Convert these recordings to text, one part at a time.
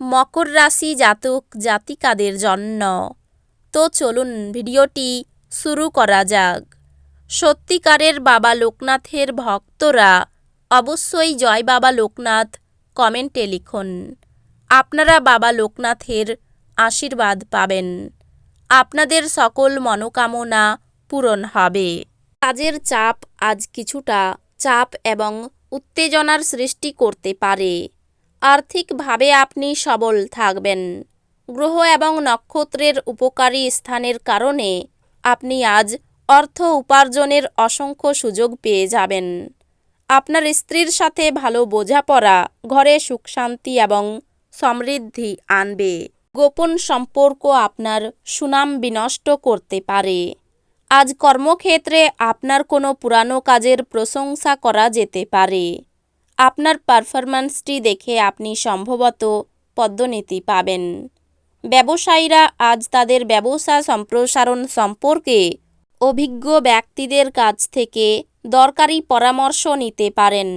মকর রাশি জাতক, জাতিকাদের জন্য। তো চলুন ভিডিওটি শুরু করা যাক। সত্যিকারের বাবা লোকনাথের ভক্তরা অবশ্যই জয় বাবা লোকনাথ কমেন্টে লিখুন। আপনারা বাবা লোকনাথের আশীর্বাদ পাবেন। আপনাদের সকল মনোকামনা পূরণ হবে। কাজের চাপ আজ কিছুটা চাপ এবং উত্তেজনার সৃষ্টি করতে পারে। আর্থিকভাবে আপনি সবল থাকবেন। গ্রহ এবং নক্ষত্রের উপকারী স্থানের কারণে আপনি আজ অর্থ উপার্জনের অসংখ্য সুযোগ পেয়ে যাবেন। আপনার স্ত্রীর সাথে ভালো বোঝাপড়া, ঘরে সুখ শান্তি এবং সমৃদ্ধি আনবে। গোপন সম্পর্ক আপনার সুনাম বিনষ্ট করতে পারে। আজ কর্মক্ষেত্রে আপনার কোনো পুরানো কাজের প্রশংসা করা যেতে পারে। আপনার পারফরম্যান্সটি দেখে আপনি সম্ভবত পদ্মনীতি পাবেন। ব্যবসায়ীরা আজ তাদের ব্যবসা সম্প্রসারণ সম্পর্কে অভিজ্ঞ ব্যক্তিদের কাছ থেকে দরকারি পরামর্শ নিতে পারেন।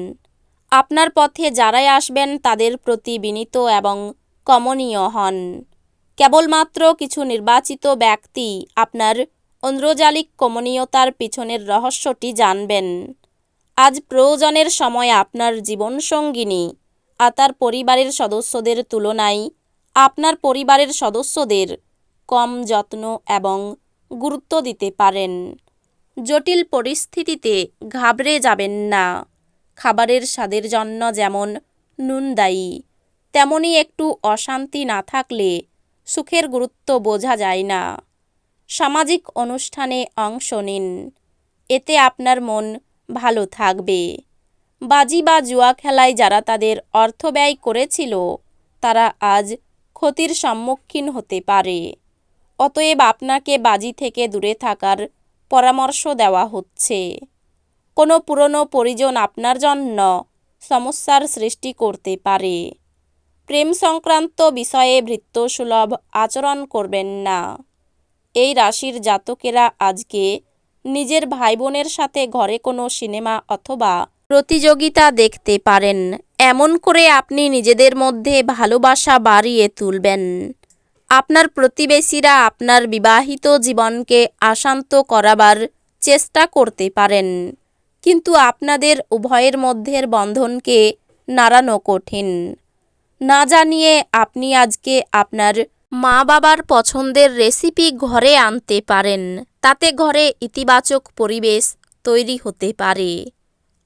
আপনার পথে যারাই আসবেন তাদের প্রতি বিনীত এবং কমনীয় হন। কেবলমাত্র কিছু নির্বাচিত ব্যক্তি আপনার অন্দ্রজালিক কমনীয়তার পিছনের রহস্যটি জানবেন। আজ প্রয়োজনের সময় আপনার জীবনসঙ্গিনী আর তার পরিবারের সদস্যদের তুলনায় আপনার পরিবারের সদস্যদের কম যত্ন এবং গুরুত্ব দিতে পারেন। জটিল পরিস্থিতিতে ঘাবড়ে যাবেন না। খাবারের স্বাদের জন্য যেমন নুন দায়ী তেমনই একটু অশান্তি না থাকলে সুখের গুরুত্ব বোঝা যায় না। সামাজিক অনুষ্ঠানে অংশ নিন। এতে আপনার মন ভালো থাকবে। বাজি বা জুয়া খেলায় যারা তাদের অর্থ ব্যয় করেছিল, তারা আজ ক্ষতির সম্মুখীন হতে পারে। অতএব আপনাকে বাজি থেকে দূরে থাকার পরামর্শ দেওয়া হচ্ছে। কোনো পুরনো পরিজন আপনার জন্য সমস্যার সৃষ্টি করতে পারে। প্রেম সংক্রান্ত বিষয়ে ভৃত্যসুলভ আচরণ করবেন না। এই রাশির জাতকেরা আজকে নিজের ভাই বোনের সাথে ঘরে কোনো সিনেমা অথবা প্রতিযোগিতা দেখতে পারেন। এমন করে আপনি নিজেদের মধ্যে ভালোবাসা বাড়িয়ে তুলবেন। আপনার প্রতিবেশীরা আপনার বিবাহিত জীবনকে আশান্ত করাবার চেষ্টা করতে পারেন। কিন্তু আপনাদের উভয়ের মধ্যের বন্ধনকে নাড়ানো কঠিন। না জানিয়ে আপনি আজকে আপনার মা বাবার পছন্দের রেসিপি ঘরে আনতে পারেন। তাতে ঘরে ইতিবাচক পরিবেশ তৈরি হতে পারে।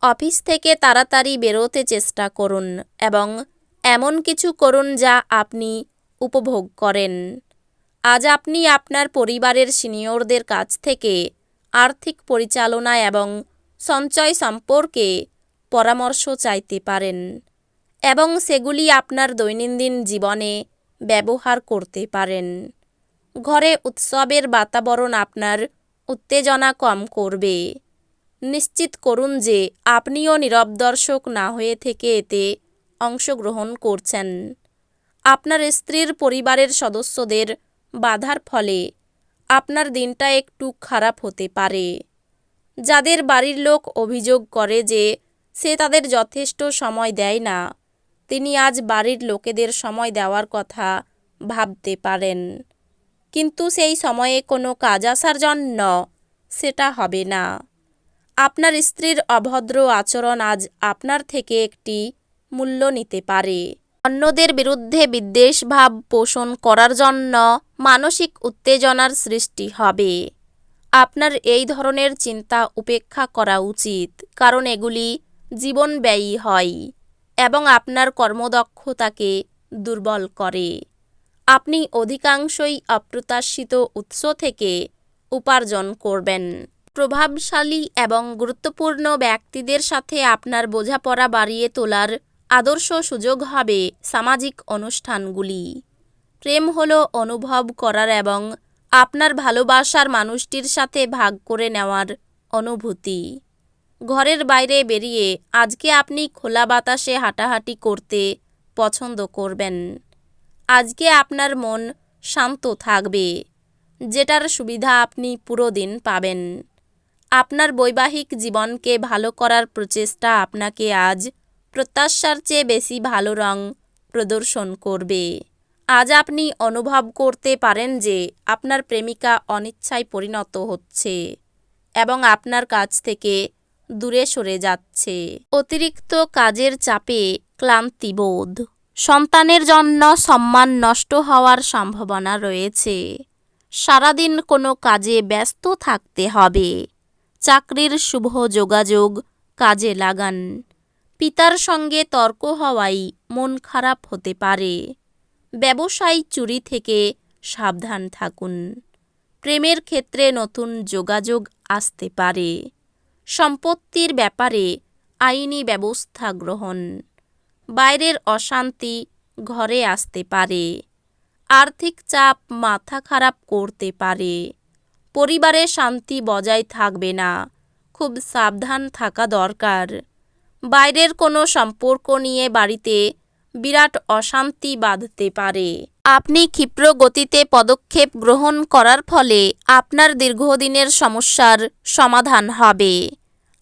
অফিস থেকে তাড়াতাড়ি বেরোতে চেষ্টা করুন এবং এমন কিছু করুন যা আপনি উপভোগ করেন। আজ আপনি আপনার পরিবারের সিনিয়রদের কাছ থেকে আর্থিক পরিচালনা এবং সঞ্চয় সম্পর্কে পরামর্শ চাইতে পারেন এবং সেগুলি আপনার দৈনন্দিন জীবনে ব্যবহার করতে পারেন। ঘরে উৎসবের বাতাবরণ আপনার উত্তেজনা কম করবে। নিশ্চিত করুন যে আপনিও নীরব দর্শক না হয়ে থেকে এতে অংশগ্রহণ করছেন। আপনার স্ত্রীর পরিবারের সদস্যদের বাধার ফলে আপনার দিনটা একটু খারাপ হতে পারে। যাদের বাড়ির লোক অভিযোগ করে যে সে তাদের যথেষ্ট সময় দেয় না, তিনি আজ বাড়ির লোকেদের সময় দেওয়ার কথা ভাবতে পারেন। কিন্তু সেই সময়ে কোনো কাজ আসার জন্য সেটা হবে না। আপনার স্ত্রীর অভদ্র আচরণ আজ আপনার থেকে একটি মূল্য নিতে পারে। অন্যদের বিরুদ্ধে বিদ্বেষ ভাব পোষণ করার জন্য মানসিক উত্তেজনার সৃষ্টি হবে। আপনার এই ধরনের চিন্তা উপেক্ষা করা উচিত, কারণ এগুলি জীবনব্যয়ী হয় এবং আপনার কর্মদক্ষতাকে দুর্বল করে। আপনি অধিকাংশই অপ্রত্যাশিত উৎস থেকে উপার্জন করবেন। প্রভাবশালী এবং গুরুত্বপূর্ণ ব্যক্তিদের সাথে আপনার বোঝাপড়া বাড়িয়ে তোলার আদর্শ সুযোগ হবে সামাজিক অনুষ্ঠানগুলি। প্রেম হলো অনুভব করার এবং আপনার ভালোবাসার মানুষটির সাথে ভাগ করে নেওয়ার অনুভূতি। ঘরের বাইরে বেরিয়ে আজকে আপনি খোলা বাতাসে হাঁটাহাঁটি করতে পছন্দ করবেন। আজকে আপনার মন শান্ত থাকবে। যেটার সুবিধা আপনি পুরো দিন পাবেন। আপনার বৈবাহিক জীবনকে ভালো করার প্রচেষ্টা আপনাকে আজ প্রত্যাশার চেয়ে বেশি ভালো রং প্রদর্শন করবে। আজ আপনি অনুভব করতে পারেন যে আপনার প্রেমিকা অনিচ্ছায় পরিণত হচ্ছে এবং আপনার কাছ থেকে দূরে সরে যাচ্ছে। অতিরিক্ত কাজের চাপে ক্লান্তিবোধ। সন্তানের জন্য সম্মান নষ্ট হওয়ার সম্ভাবনা রয়েছে। সারাদিন কোনো কাজে ব্যস্ত থাকতে হবে। চাকরির শুভ যোগাযোগ কাজে লাগান। পিতার সঙ্গে তর্ক হওয়াই মন খারাপ হতে পারে। ব্যবসায়ী চুরি থেকে সাবধান থাকুন। প্রেমের ক্ষেত্রে নতুন যোগাযোগ আসতে পারে। সম্পত্তির ব্যাপারে আইনি ব্যবস্থা গ্রহণ। বাইরের অশান্তি ঘরে আসতে পারে। আর্থিক চাপ মাথা খারাপ করতে পারে। পরিবারে শান্তি বজায় থাকবে না। খুব সাবধান থাকা দরকার। বাইরের কোনো সম্পর্ক নিয়ে বাড়িতে বিরাট অশান্তি বাঁধতে পারে। আপনি ক্ষিপ্র গতিতে পদক্ষেপ গ্রহণ করার ফলে আপনার দীর্ঘদিনের সমস্যার সমাধান হবে।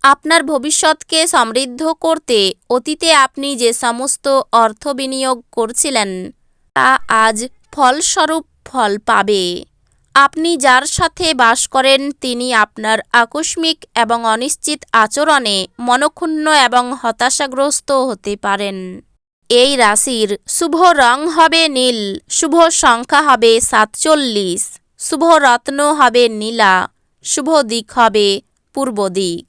আপনার ভবিষ্যৎকে সমৃদ্ধ করতে অতীতে আপনি যে সমস্ত অর্থ বিনিয়োগ করছিলেন, তা আজ ফলস্বরূপ ফল পাবে। আপনি যার সাথে বাস করেন, তিনি আপনার আকস্মিক এবং অনিশ্চিত আচরণে মনক্ষুণ্ণ এবং হতাশাগ্রস্ত হতে পারেন। এই রাশির শুভ রং হবে নীল, শুভ সংখ্যা হবে সাতচল্লিশ, শুভ রত্ন হবে নীলা, শুভ দিক হবে পূর্ব দিক।